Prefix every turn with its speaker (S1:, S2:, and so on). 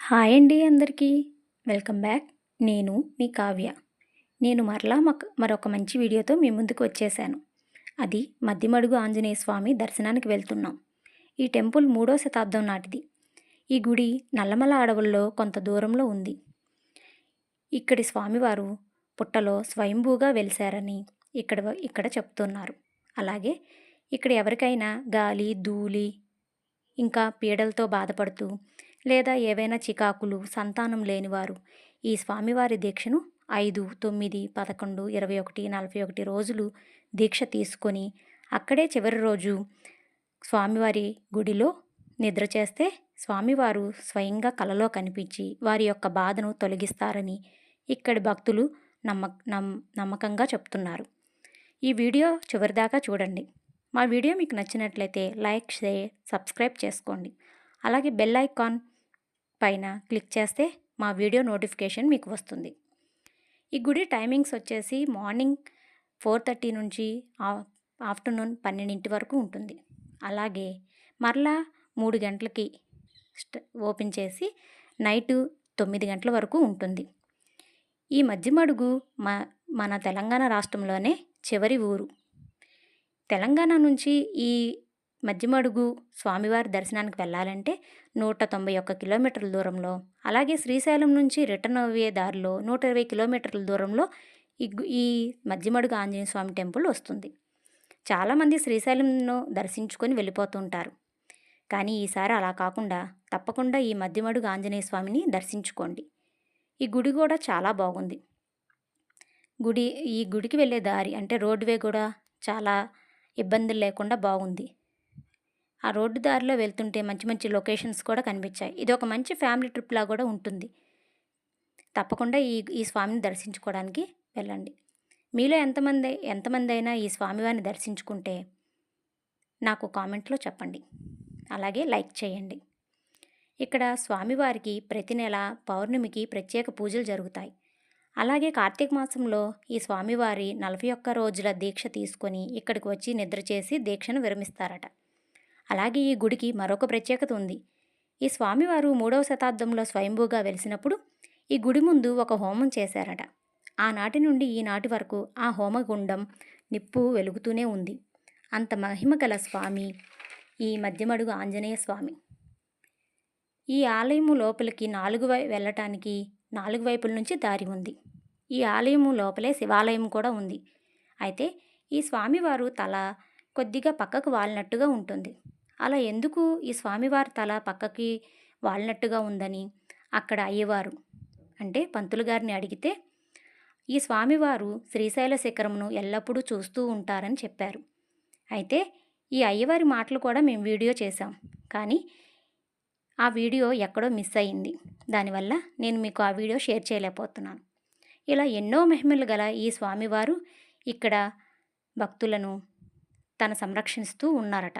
S1: Hi అండి అందరికీ. Welcome back. నేను మీ కావ్య. నేను మరలా మరొక మంచి వీడియోతో మీ ముందుకు వచ్చేసాను అది మద్దిమడుగు ఆంజనేయ స్వామి దర్శనానికి వెళ్తున్నాం. ఈ టెంపుల్ మూడో శతాబ్దం నాటిది. ఈ గుడి నల్లమల అడవుల్లో కొంత దూరంలో ఉంది. ఇక్కడి స్వామివారు పుట్టలో స్వయంభూగా వెలిశారని ఇక్కడ ఇక్కడ చెప్తున్నారు. అలాగే ఇక్కడ ఎవరికైనా గాలి ధూళి ఇంకా పీడలతో బాధపడుతూ లేదా ఏవైనా చికాకులు సంతానం లేనివారు ఈ స్వామివారి దీక్షను ఐదు తొమ్మిది పదకొండు ఇరవై ఒకటి నలభై ఒకటి రోజులు దీక్ష తీసుకొని అక్కడే చివరి రోజు స్వామివారి గుడిలో నిద్ర చేస్తే స్వామివారు స్వయంగా కలలో కనిపించి వారి యొక్క బాధను తొలగిస్తారని ఇక్కడి భక్తులు నమ్మ నమ్ నమ్మకంగా చెప్తున్నారు. ఈ వీడియో చివరిదాకా చూడండి. మా వీడియో మీకు నచ్చినట్లయితే లైక్ షేర్ సబ్స్క్రైబ్ చేసుకోండి. అలాగే బెల్ ఐకాన్ పైన క్లిక్ చేస్తే మా వీడియో నోటిఫికేషన్ మీకు వస్తుంది. ఈ గుడి టైమింగ్స్ వచ్చేసి మార్నింగ్ ఫోర్ థర్టీ నుంచి ఆఫ్టర్నూన్ పన్నెండింటి వరకు ఉంటుంది. అలాగే మరలా మూడు గంటలకి స్ట- ఓపెన్ చేసి నైటు తొమ్మిది గంటల వరకు ఉంటుంది. ఈ మధ్యమడుగు మ మన తెలంగాణ రాష్ట్రంలోనే చివరి ఊరు. తెలంగాణ నుంచి ఈ మధ్యమడుగు స్వామివారి దర్శనానికి వెళ్ళాలంటే నూట తొంభై ఒక్క కిలోమీటర్ల దూరంలో. అలాగే శ్రీశైలం నుంచి రిటర్న్ అయ్యే దారిలో నూట ఇరవై కిలోమీటర్ల దూరంలో ఈ ఈ మధ్యమడుగు ఆంజనేయ స్వామి టెంపుల్ వస్తుంది. చాలామంది శ్రీశైలంను దర్శించుకొని వెళ్ళిపోతుంటారు కానీ ఈసారి అలా కాకుండా తప్పకుండా ఈ మధ్యమడుగు ఆంజనేయ స్వామిని దర్శించుకోండి. ఈ గుడి కూడా చాలా బాగుంది. గుడి ఈ గుడికి వెళ్ళే దారి అంటే రోడ్వే కూడా చాలా ఇబ్బందులు లేకుండా బాగుంది. ఆ రోడ్డు దారిలో వెళ్తుంటే మంచి మంచి లొకేషన్స్ కూడా కనిపించాయి. ఇది ఒక మంచి ఫ్యామిలీ ట్రిప్లా కూడా ఉంటుంది. తప్పకుండా ఈ ఈ స్వామిని దర్శించుకోవడానికి వెళ్ళండి. మీలో ఎంతమంది ఎంతమంది అయినా ఈ స్వామివారిని దర్శించుకుంటే నాకు కామెంట్లో చెప్పండి. అలాగే లైక్ చేయండి. ఇక్కడ స్వామివారికి ప్రతి నెల పౌర్ణమికి ప్రత్యేక పూజలు జరుగుతాయి. అలాగే కార్తీక మాసంలో ఈ స్వామివారి నలభై ఒక్క రోజుల దీక్ష తీసుకొని ఇక్కడికి వచ్చి నిద్ర చేసి దీక్షను విరమిస్తారట. అలాగే ఈ గుడికి మరొక ప్రత్యేకత ఉంది. ఈ స్వామివారు మూడవ శతాబ్దంలో స్వయంభూగా వెలిసినప్పుడు ఈ గుడి ముందు ఒక హోమం చేశారట. ఆనాటి నుండి ఈనాటి వరకు ఆ హోమగుండం నిప్పు వెలుగుతూనే ఉంది. అంత మహిమ గల స్వామి ఈ మధ్యమడుగు ఆంజనేయ స్వామి. ఈ ఆలయము లోపలికి నాలుగు వై వెళ్ళటానికి నాలుగు వైపుల నుంచి దారి ఉంది. ఈ ఆలయము లోపలే శివాలయం కూడా ఉంది. అయితే ఈ స్వామివారు తల కొద్దిగా పక్కకు వాలినట్టుగా ఉంటుంది. అలా ఎందుకు ఈ స్వామివారి తల పక్కకి వాలినట్టుగా ఉందని అక్కడ అయ్యవారు? అంటే పంతులు గారిని అడిగితే ఈ స్వామివారు శ్రీశైల శిఖరమును ఎల్లప్పుడూ చూస్తూ ఉంటారని చెప్పారు. అయితే ఈ అయ్యవారి మాటలు కూడా మేము వీడియో చేశాం. కానీ ఆ వీడియో ఎక్కడో మిస్ అయింది. దానివల్ల నేను మీకు ఆ వీడియో షేర్ చేయలేకపోతున్నాను. ఇలా ఎన్నో మహిమలు గల ఈ స్వామివారు ఇక్కడ భక్తులను తన సంరక్షిస్తూ ఉన్నారట.